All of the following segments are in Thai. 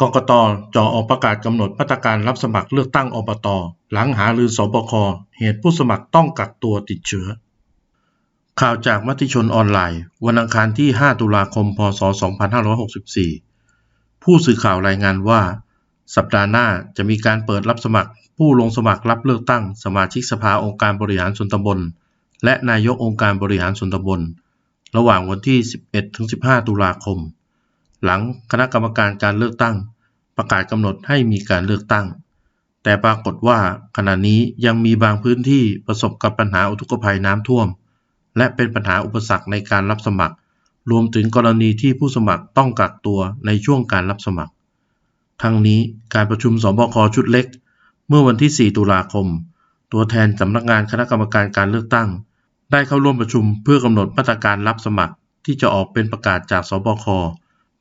กกตจ่อออกประกาศกำหนดมาตรการรับสมัครเลือกตั้งอบต หลังหารือสบค เหตุผู้สมัครต้องกักตัวติดเชื้อ ข่าวจากมติชนออนไลน์ วันอังคารที่ 5 ตุลาคม พศ 2564 ผู้สื่อข่าวรายงานว่า สัปดาห์หน้าจะมีการเปิดรับสมัคร ผู้ลงสมัครรับเลือกตั้ง สมาชิกสภาองค์การบริหารส่วนตำบล และนายกองค์การบริหารส่วนตำบล ระหว่างวันที่ 11-15 ตุลาคม หลังคณะกรรมการการเลือกตั้ง ประกาศกำหนดให้มีการเลือกตั้ง แต่ปรากฏว่าขณะนี้ยังมีบางพื้นที่ประสบกับปัญหาอุทกภัยน้ำท่วม และเป็นปัญหาอุปสรรคในการรับสมัคร รวมถึงกรณีที่ผู้สมัครต้องกักตัวในช่วงการรับสมัคร ทั้งนี้การประชุมสบคชุดเล็ก เมื่อวันที่ 4 ตุลาคม ตัวแทนสำนักงานคณะกรรมการการเลือกตั้ง ได้เข้าร่วมประชุมเพื่อกำหนดมาตรการรับสมัครที่จะออกเป็นประกาศจากสบค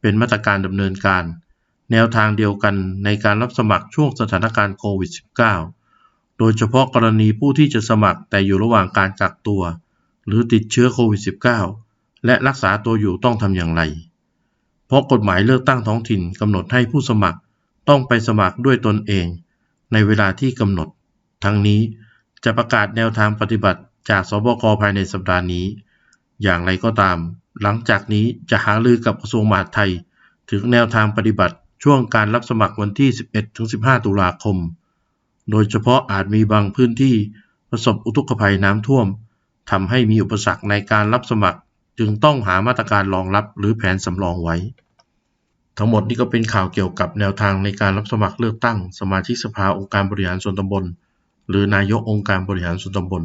เป็นมาตรการดำเนินการ แนวทางเดียวกันในการรับสมัครช่วงสถานการณ์โควิด -19 โดยเฉพาะกรณีผู้ที่จะสมัครแต่อยู่ระหว่างการกักตัว หรือติดเชื้อโควิด -19 และรักษาตัวอยู่ต้องทำอย่างไร เพราะกฎหมายเลือกตั้งท้องถิ่นกำหนดให้ผู้สมัครต้องไปสมัครด้วยตนเอง ในเวลาที่กำหนด ทั้งนี้จะประกาศแนวทางปฏิบัติจากสบคภายในสัปดาห์นี้ อย่างไรก็ตาม หลังจากนี้จะหารือกับกระทรวงมหาดไทย ถึงแนวทางปฏิบัติช่วงการรับสมัครวันที่ 11-15 ตุลาคม โดยเฉพาะอาจมีบางพื้นที่ประสบอุทกภัยน้ำท่วมทำให้มีอุปสรรคในการรับสมัคร จึงต้องหามาตรการรองรับหรือแผนสำรองไว้ ทั้งหมดนี้ก็เป็นข่าวเกี่ยวกับแนวทางในการรับสมัครเลือกตั้ง สมาชิกสภาองค์การบริหารส่วนตำบล หรือนายกองค์การบริหารส่วนตำบล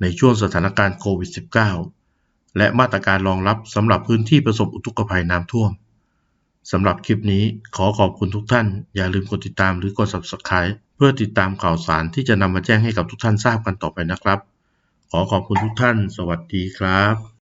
ในช่วงสถานการณ์โควิด -19 และมาตรการรองรับสำหรับพื้นที่ประสบอุทกภัยน้ำท่วมสำหรับคลิปนี้ขอขอบคุณทุกท่าน อย่าลืมกดติดตามหรือกด Subscribe เพื่อติดตามข่าวสารที่จะนำมาแจ้งให้กับทุกท่านทราบกันต่อไปนะครับ ขอขอบคุณทุกท่าน สวัสดีครับ